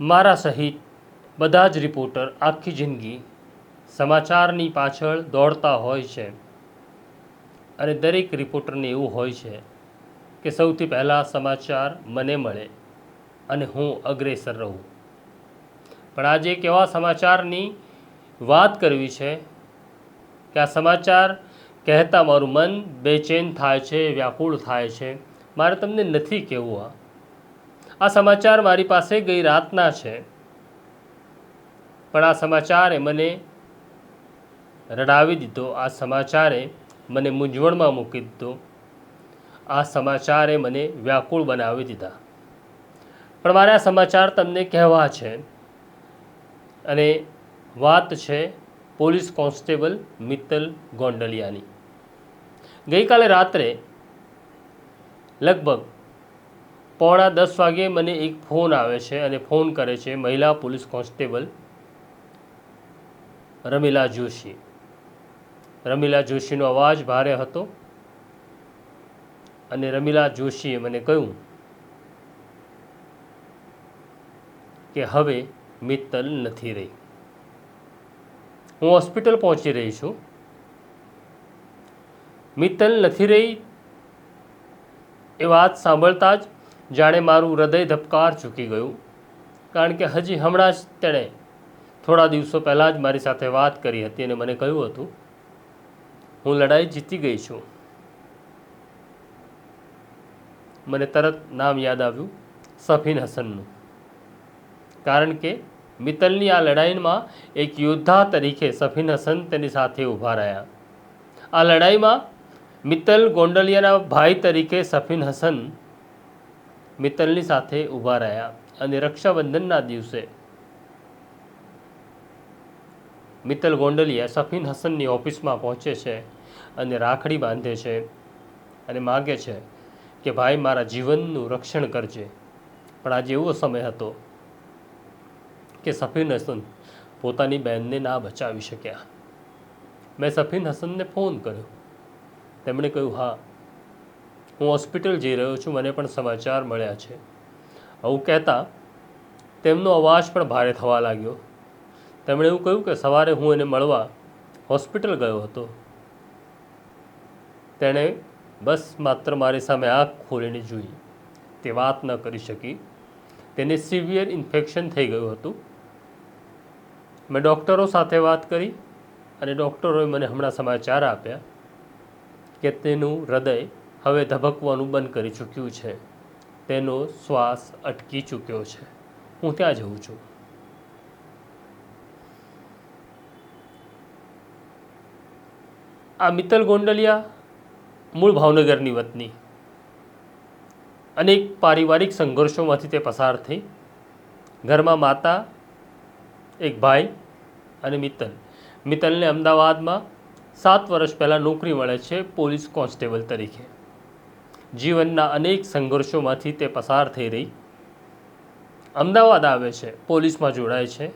મારા સહિત બધા જ રિપોર્ટર આખી જિંદગી સમાચારની પાછળ દોડતા હોય છે. અને દરેક રિપોર્ટરને એવું હોય છે કે સૌથી પહેલાં સમાચાર મને મળે અને હું અગ્રેસર રહું. પણ આજે એક એવા સમાચારની વાત કરવી છે કે આ સમાચાર કહેતા મારું મન બેચેન થાય છે, વ્યાકુળ થાય છે. મારે તમને નથી કહેવું આ. આ સમાચાર મારી પાસે ગઈ રાતના છે. પણ આ સમાચારે મને રડાવી દીધો, આ સમાચારે મને મૂંઝવણમાં મૂકી દીધો, આ સમાચારે મને વ્યાકુળ બનાવી દીધા. પણ મારે આ સમાચાર તમને કહેવા છે અને વાત છે પોલીસ કોન્સ્ટેબલ મિત્તલ ગોંડલિયાની. ગઈકાલે રાત્રે લગભગ પોણા દસ વાગે મને એક ફોન આવે છે અને ફોન કરે છે મહિલા પોલીસ કોન્સ્ટેબલ રમીલા જોશી. રમીલા જોશીનો અવાજ ભારે હતો અને રમીલા જોશીએ મને કહ્યું કે હવે મિત્તલ નથી રહી. હું હોસ્પિટલ પહોંચી રહી છું. મિત્તલ નથી રહી એ વાત સાંભળતા જ જાણે મારું હૃદય ધબકાર ચૂકી ગયું. કારણ કે હજી હમણાં જ તેણે થોડા દિવસો પહેલાં જ મારી સાથે વાત કરી હતી અને મને કહ્યું હતું, હું લડાઈ જીતી ગઈ છું. મને તરત નામ યાદ આવ્યું, સફીન હસનનું. કારણ કે મિત્તલની આ લડાઈમાં એક યોદ્ધા તરીકે સફીન હસન તેની સાથે ઊભા રહ્યા. આ લડાઈમાં મિત્તલ ગોંડલિયાના ભાઈ તરીકે સફીન હસન મિત્તલની સાથે ઊભા રહ્યા અને રક્ષાબંધનના દિવસે મિત્તલ ગોંડલિયા સફીન હસનની ઓફિસમાં પહોંચે છે અને રાખડી બાંધે છે અને માગે છે કે ભાઈ મારા જીવનનું રક્ષણ કરજે. પણ આજે એવો સમય હતો કે સફીન હસન પોતાની બહેનને ના બચાવી શક્યા. મેં સફીન હસનને ફોન કર્યો. તેમણે કહ્યું, હા હું હોસ્પિટલ જઈ રહ્યો છું, મને પણ સમાચાર મળ્યા છે. આવું કહેતા તેમનો અવાજ પણ ભારે થવા લાગ્યો. તેમણે એવું કહ્યું કે સવારે હું એને મળવા હોસ્પિટલ ગયો હતો. તેણે બસ માત્ર મારી સામે આંખ ખોલીને જોઈ. તે વાત ન કરી શકી. તેને સિવિયર ઇન્ફેક્શન થઈ ગયું હતું. મેં ડૉક્ટરો સાથે વાત કરી અને ડૉક્ટરોએ મને હમણાં સમાચાર આપ્યા કે તેનું હૃદય હવે ધબકવાનું બંધ કરી ચૂક્યું છે. તેનો શ્વાસ અટકી ચૂક્યો છે. હું ત્યાં જઉં છું. આ મિત્તલ ગોંડલિયા મૂળ ભાવનગરની વતની અનેક પારિવારિક સંઘર્ષોમાંથી તે પસાર થઈ. ઘરમાં માતા, એક ભાઈ અને મિત્તલ. મિત્તલને અમદાવાદમાં સાત વર્ષ પહેલાં નોકરી મળે છે પોલીસ કોન્સ્ટેબલ તરીકે. જીવનના અનેક સંઘર્ષોમાંથી તે પસાર થઈ રહી. અમદાવાદ આવે છે, પોલીસમાં જોડાય છે.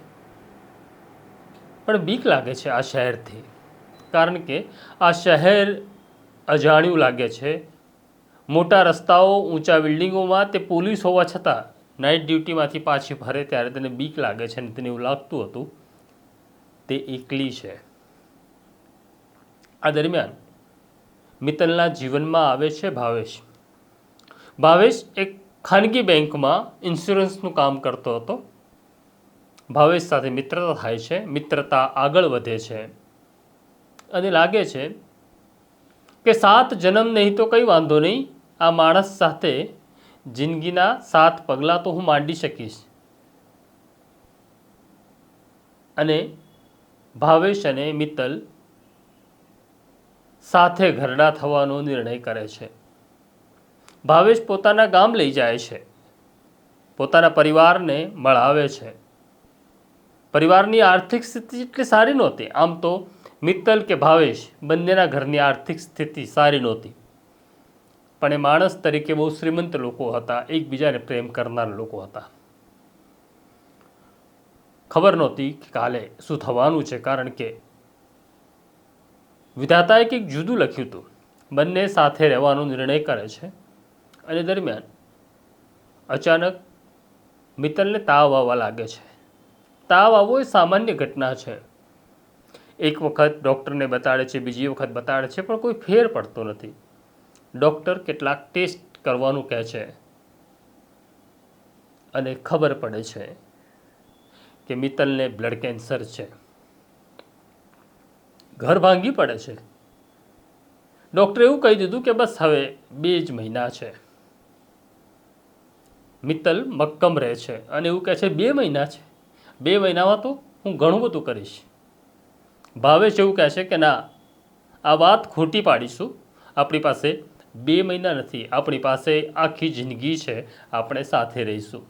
પણ બીક લાગે છે આ શહેરથી, કારણ કે આ શહેર અજાણ્યું લાગે છે. મોટા રસ્તાઓ, ઊંચા બિલ્ડિંગોમાં તે પોલીસ હોવા છતાં નાઇટ ડ્યુટીમાંથી પાછી ફરે ત્યારે તેને બીક લાગે છે અને તેને એવું લાગતું હતું. તે એકલી છે. આ દરમિયાન મિત્તલના જીવનમાં આવે છે ભાવેશ. ભાવેશ એક ખાનગી બેંકમાં ઇન્સ્યોરન્સનું કામ કરતો હતો. ભાવેશ સાથે મિત્રતા થાય છે, મિત્રતા આગળ વધે છે. અને લાગે છે કે સાત જન્મ નહીં તો કંઈ વાંધો નહીં, આ માણસ સાથે જિંદગીના સાત પગલાં તો હું માંડી શકીશ. અને ભાવેશ અને મિત્તલ સાથે ઘરડા થવાનો નિર્ણય કરે છે. ભાવેશ પોતાના ગામ લઈ જાય છે. પોતાના પરિવારને મળાવે છે. પરિવારની આર્થિક સ્થિતિ એટલી સારી નહોતી. આમ તો મિત્તલ કે ભાવેશ બંનેના ઘરની આર્થિક સ્થિતિ સારી નહોતી. પણ એ માણસ તરીકે બહુ શ્રીમંત લોકો હતા, એકબીજાને પ્રેમ કરનાર લોકો હતા. ખબર નહોતી કે કાલે શું થવાનું છે, કારણ કે વિધાતાએ કંઈક જુદું લખ્યું હતું. બંને સાથે રહેવાનો નિર્ણય કરે છે. અને દરમિયાન અચાનક મિત્તલને તાવ આવવા લાગે છે. તાવ આવવો એ સામાન્ય ઘટના છે. એક વખત ડૉક્ટરને બતાડે છે, બીજી વખત બતાડે છે, પણ કોઈ ફેર પડતો નથી. ડૉક્ટર કેટલાક ટેસ્ટ કરવાનું કહે છે. અને ખબર પડે છે કે મિત્તલને બ્લડ કેન્સર છે. ઘર ભાંગી પડે છે. ડૉક્ટરે એવું કહી દીધું કે બસ હવે બે જ મહિના છે. મિત્તલ મક્કમ રહે છે અને એવું કહે છે બે મહિના છે. બે મહિનામાં તો હું ઘણું બધું કરીશ. ભાવેશ એવું કહે છે કે ના, આ વાત ખોટી પાડીશું. આપણી પાસે બે મહિના નથી, આપણી પાસે આખી જિંદગી છે, આપણે સાથે રહીશું.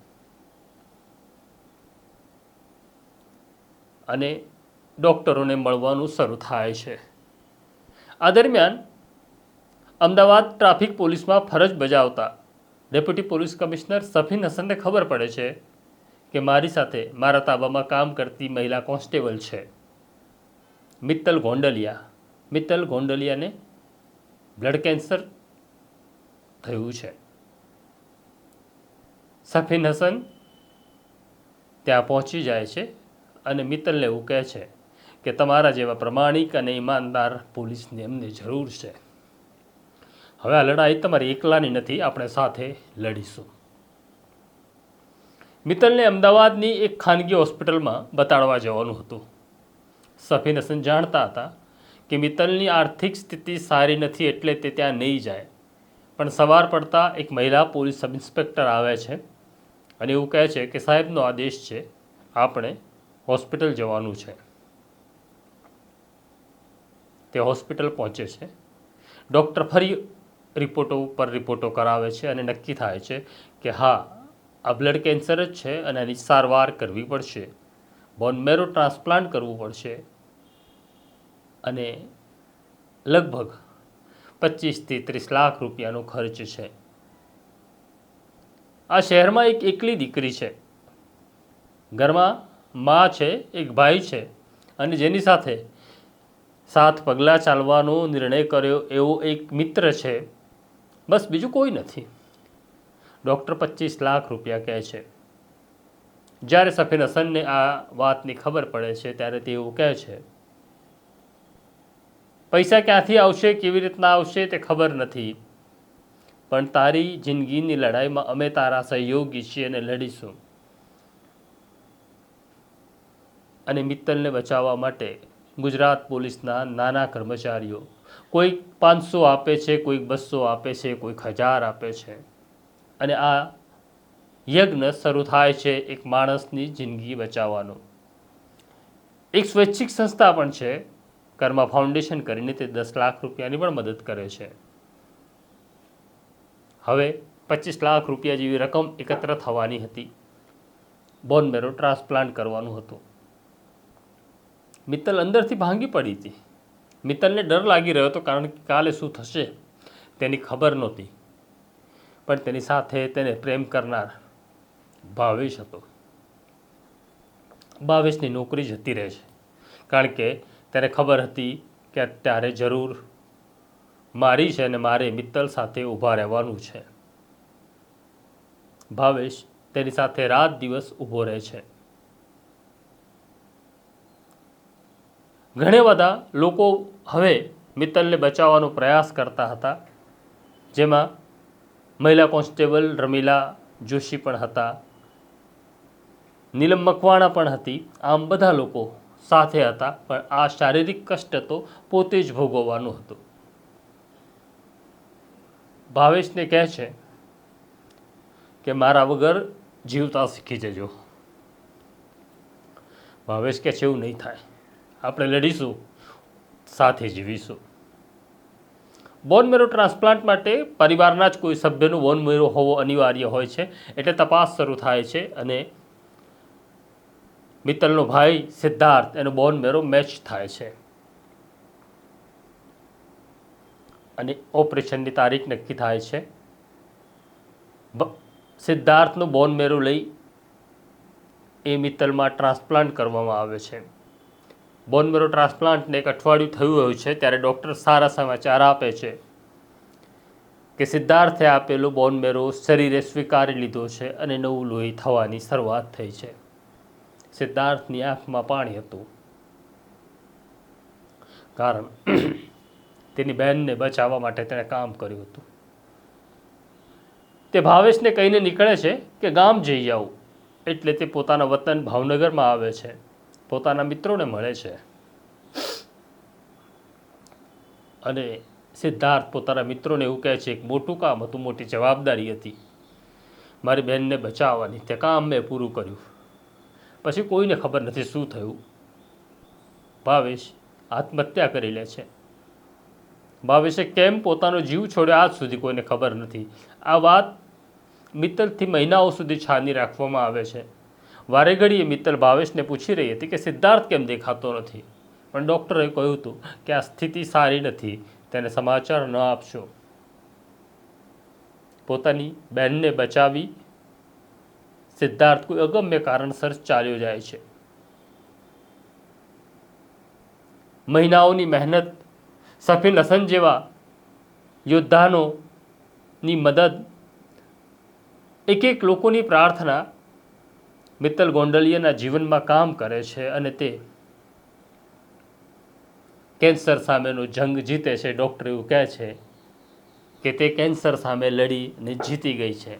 અને ડૉક્ટરોને મળવાનું શરૂ થાય છે. આ દરમિયાન અમદાવાદ ટ્રાફિક પોલીસમાં ફરજ બજાવતા ડેપ્યુટી પોલીસ કમિશનર સફીન હસનને ખબર પડે છે કે મારી સાથે મારા તાબામાં કામ કરતી મહિલા કોન્સ્ટેબલ છે. મિત્તલ ગોંડલિયા. મિત્તલ ગોંડલિયાને બ્લડ કેન્સર થયું છે. સફીન હસન ત્યાં પહોંચી જાય છે અને મિત્તલને એવું કહે છે કે તમારા જેવા પ્રમાણિક અને ઈમાનદાર પોલીસની અમને જરૂર છે. હવે આ લડાઈ તમારી એકલાની નથી, આપણે સાથે લડીશું. મિત્તલને અમદાવાદની એક ખાનગી હોસ્પિટલમાં બતાડવા જવાનું હતું. સફીન હસન જાણતા હતા કે મિત્તલની આર્થિક સ્થિતિ સારી નથી એટલે તે ત્યાં નહીં જાય. પણ સવાર પડતા એક મહિલા પોલીસ સબ ઇન્સ્પેક્ટર આવે છે અને એવું કહે છે કે સાહેબનો આદેશ છે, આપણે હોસ્પિટલ જવાનું છે. તે હોસ્પિટલ પહોંચે છે. ડૉક્ટર ફરી રિપોર્ટો ઉપર રિપોર્ટો કરાવે છે અને નક્કી થાય છે કે હા, આ બ્લડ કેન્સર જ છે અને એની સારવાર કરવી પડશે. બોન મેરો ટ્રાન્સપ્લાન્ટ કરવું પડશે. અને લગભગ પચીસથી ત્રીસ લાખ રૂપિયાનો ખર્ચ છે. આ શહેરમાં એક એકલી દીકરી છે. ઘરમાં મા છે, એક ભાઈ છે અને જેની સાથે સાત પગલાં ચાલવાનો નિર્ણય કર્યો એવો એક મિત્ર છે. બસ બીજું કોઈ નથી. ડૉક્ટર પચીસ લાખ રૂપિયા કહે છે. જ્યારે સફીન હસનને આ વાતની ખબર પડે છે ત્યારે તે એવું કહે છે, પૈસા ક્યાંથી આવશે, કેવી રીતના આવશે તે ખબર નથી. પણ તારી જિંદગીની લડાઈમાં અમે તારા સહયોગી છીએ અને લડીશું. અને મિત્તલને બચાવવા માટે ગુજરાત પોલીસના નાના કર્મચારીઓ. કોઈક પાંચસો આપે છે કોઈક બસો આપે છે કોઈક હજાર આપે છે. અને આ યજ્ઞ શરૂ થાય છે એક માણસની જિંદગી બચાવવાનો. એક સ્વૈચ્છિક સંસ્થા પણ છે. કર્મા ફાઉન્ડેશન કરીને તે દસ લાખ રૂપિયાની પણ મદદ કરે છે. હવે પચીસ લાખ રૂપિયા જેવી રકમ એકત્ર થવાની હતી. બોન મેરો ટ્રાન્સપ્લાન્ટ કરવાનું હતું. મિત્તલ અંદરથી ભાંગી પડી હતી. મિત્તલને ડર લાગી રહ્યો હતો કારણ કે કાલે શું થશે તેની ખબર નહોતી. પણ તેની સાથે તેને પ્રેમ કરનાર ભાવેશ હતો. ભાવેશની નોકરી જતી રહે છે. કારણ કે તેને ખબર હતી કે અત્યારે જરૂર મારી છે અને મારે મિત્તલ સાથે ઊભા રહેવાનું છે. ભાવેશ તેની સાથે રાત દિવસ ઊભો રહે છે. ઘણા બધા લોકો હવે મિત્તલને બચાવવાનો પ્રયાસ કરતા હતા, જેમાં મહિલા કોન્સ્ટેબલ રમીલા જોશી પણ હતા, નીલમ મકવાણા પણ હતી. આમ બધા લોકો સાથે હતા, પણ આ શારીરિક કષ્ટ તો પોતે જ ભોગવવાનું હતું. ભાવેશને કહે છે કે, મારા વગર જીવતા શીખી જજો. ભાવેશ કે છે, એવું નહીં થાય. આપણે લડીશું, સાથે જીવીશું. બોન મેરો ટ્રાન્સપ્લાન્ટ માટે પરિવારના જ કોઈ સભ્યનું બોન મેરો હોવો અનિવાર્ય હોય છે. એટલે તપાસ શરૂ થાય છે અને મિત્તલનો ભાઈ સિદ્ધાર્થ એનો બોન મેરો મેચ થાય છે. અને ઓપરેશનની તારીખ નક્કી થાય છે. સિદ્ધાર્થનું બોન મેરો લઈ એ મિત્તલમાં ટ્રાન્સપ્લાન્ટ કરવામાં આવે છે. બોન મેરો ટ્રાન્સપ્લાન્ટને એક અઠવાડિયું થયું હોય છે ત્યારે ડૉક્ટર સારા સમાચાર આપે છે કે સિદ્ધાર્થે આપેલો બોનમેરો શરીરે સ્વીકારી લીધો છે અને નવું લોહી થવાની શરૂઆત થઈ છે. સિદ્ધાર્થની આંખમાં પાણી હતું. કારણ તેની બહેનને બચાવવા માટે તેણે કામ કર્યું હતું. તે ભાવેશને કહીને નીકળે છે કે ગામ જઈ આવું. એટલે તે પોતાના વતન ભાવનગરમાં આવે છે. પોતાના મિત્રોને મળે છે. અને સિદ્ધાર્થ પોતાના મિત્રોને એવું કહે છે, એક મોટું કામ હતું, મોટી જવાબદારી હતી. મારી બહેનને બચાવવાની, તે કામ મેં પૂરું કર્યું. પછી કોઈને ખબર નથી શું થયું. ભાવેશ આત્મહત્યા કરી લે છે. ભાવેશે કેમ પોતાનો જીવ છોડ્યો? આજ સુધી કોઈને ખબર નથી. આ વાત મિત્રથી મહિનાઓ સુધી છાની રાખવામાં આવે છે. વારે ઘડીએ મિત્તલ ભાવેશને પૂછી રહી હતી કે સિદ્ધાર્થ કેમ દેખાતો નથી? પણ ડૉક્ટરે કહ્યું હતું કે આ સ્થિતિ સારી નથી, તેને સમાચાર ન આપશો. પોતાની બહેનને બચાવી સિદ્ધાર્થ કોઈ અગમ્ય કારણસર ચાલ્યો જાય છે. મહિનાઓની મહેનત, સફીન હસન જેવા યોદ્ધાનોની મદદ એક એક લોકોની પ્રાર્થના મિત્તલ ગોંડલિયાના જીવનમાં કામ કરે છે અને તે કેન્સર સામેનો જંગ જીતે છે, ડૉક્ટર એવું કહે છે કે તે કેન્સર સામે લડીને જીતી ગઈ છે.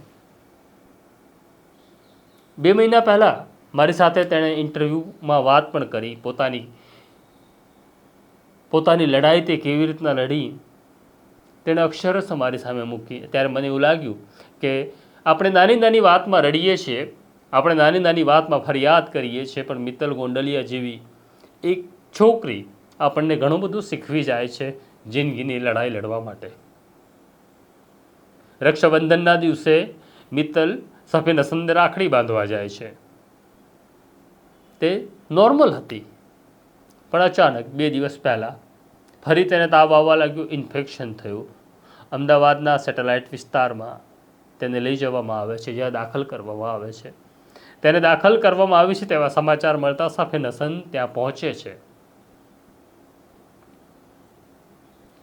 બે મહિના પહેલાં મારી સાથે તેણે ઇન્ટરવ્યૂમાં વાત પણ કરી. પોતાની પોતાની લડાઈ તે કેવી રીતના લડી તેણે અક્ષરશ મારી સામે મૂકી. ત્યારે મને એવું લાગ્યું કે આપણે નાની નાની વાતમાં રડીએ છીએ આપણે નાની નાની વાતમાં ફરિયાદ કરીએ છીએ, પણ મિત્તલ ગોંડલિયા જેવી એક છોકરી આપણને ઘણું બધું શીખવી જાય છે જિંદગીની લડાઈ લડવા માટે. રક્ષાબંધનના દિવસે મિત્તલ સફેદ નસંદ રાખડી બાંધવા જાય છે. તે નોર્મલ હતી, પણ અચાનક બે દિવસ પહેલાં ફરી તેને તાવ આવવા લાગ્યું, ઇન્ફેક્શન થયું. અમદાવાદના સેટેલાઇટ વિસ્તારમાં તેને લઈ જવામાં આવે છે, જ્યાં દાખલ કરવામાં આવે છે. તેને દાખલ કરવામાં આવી છે તેવા સમાચાર મળતા સફીન હસન ત્યાં પહોંચે છે.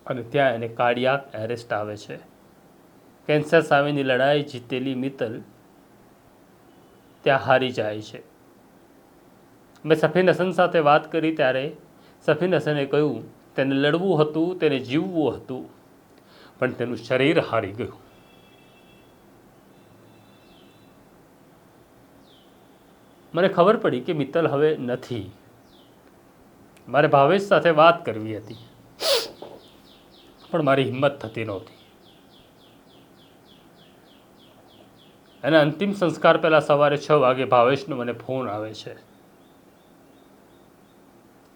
અને ત્યાં એને કાર્ડિયાક એરેસ્ટ આવે છે. કેન્સર સામેની લડાઈ જીતેલી મિત્તલ ત્યાં હારી જાય છે. મેં સફીન હસન સાથે વાત કરી ત્યારે સફીન હસને કહ્યું, તેને લડવું હતું, તેને જીવવું હતું, પણ તેનું શરીર હારી ગયું. મને ખબર પડી કે મિત્તલ હવે નથી. મારે ભાવેશ સાથે વાત કરવી હતી. પણ મારી હિંમત થતી નહોતી. એના અંતિમ સંસ્કાર પહેલાં સવારે છ વાગે ભાવેશનો મને ફોન આવે છે.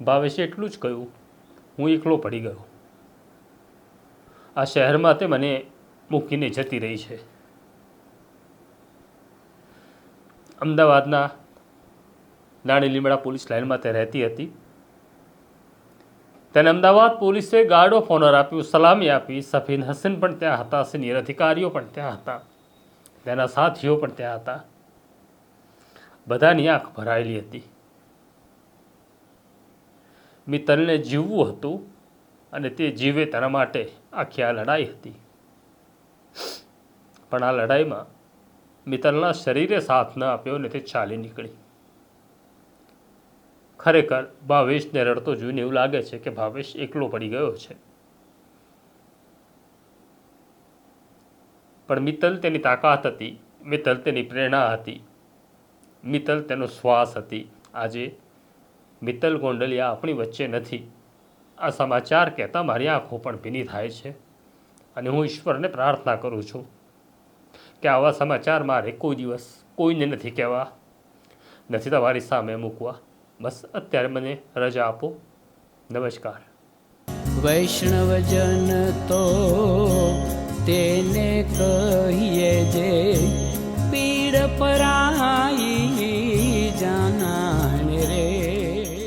ભાવેશે એટલું જ કહ્યું, હું એકલો પડી ગયો. આ શહેરમાં તે મને મૂકીને જતી રહી છે. અમદાવાદના નાની લીમડા પોલીસ લાઇનમાં તે રહેતી હતી. તેને અમદાવાદ પોલીસે ગાર્ડ ઓફ ઓનર આપ્યું, સલામી આપી. સફીન હસન પણ ત્યાં હતા, સિનિયર અધિકારીઓ પણ ત્યાં હતા. તેના સાથીઓ પણ ત્યાં હતા. બધાની આંખ ભરાયેલી હતી. મિત્તલને જીવવું હતું અને તે જીવે તેના માટે આખી આ લડાઈ હતી. પણ આ લડાઈમાં મિત્તલના શરીરે સાથ ન આપ્યો ને તે ચાલી નીકળી. ખરેખર ભાવેશને રડતો જોઈને એવું લાગે છે કે ભાવેશ એકલો પડી ગયો છે. પણ મિત્તલ તેની તાકાત હતી, મિત્તલ તેની પ્રેરણા હતી. મિત્તલ તેનો શ્વાસ હતી. આજે મિત્તલ ગોંડલિયા આપણી વચ્ચે નથી. આ સમાચાર કહેતા મારી આંખો પણ ભીની થાય છે અને હું ઈશ્વરને પ્રાર્થના કરું છું કે આવા સમાચાર મારે કોઈ દિવસ કોઈને નથી કહેવા, નથી તમારી સામે મૂકવા. બસ અત્યારે મને રજા આપો. નમસ્કાર. વૈષ્ણવજન તો તેને કહીએ જે પીડ પરા